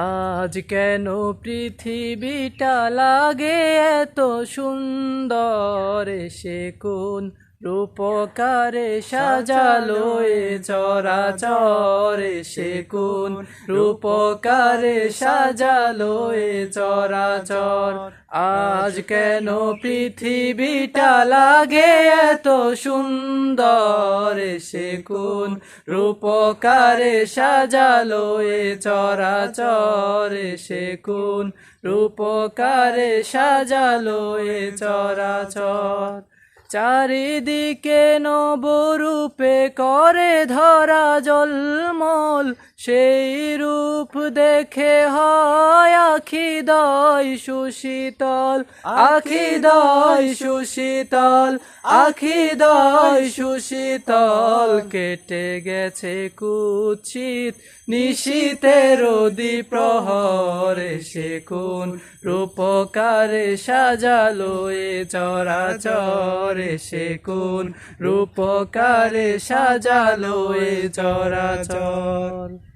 আজ কেন পৃথিবীটা লাগে এত সুন্দর? সে কোন রূপকারে সাজালো এ চরাচরে সে কোন রূপকারে সাজালো এ চরাচর। আজ কেন পৃথিবীটা লাগে এত সুন্দর সে কোন রূপকারে সাজালো এ চরাচর সে কোন রূপকারে সাজালো এ চরাচর। চারিদিকে নবরূপে করে ধরা জলমল সেই রূপ দেখে হয় আখি দয় সুশীতল আখি দয় সুশীতল আখি দয় সুশীতল কেটে গেছে কুচিত নিশীতের প্রহরে সে কোন রূপকারে সাজালো এ চরাচরে সে কোন রূপকারে সাজালো এ চরাচর।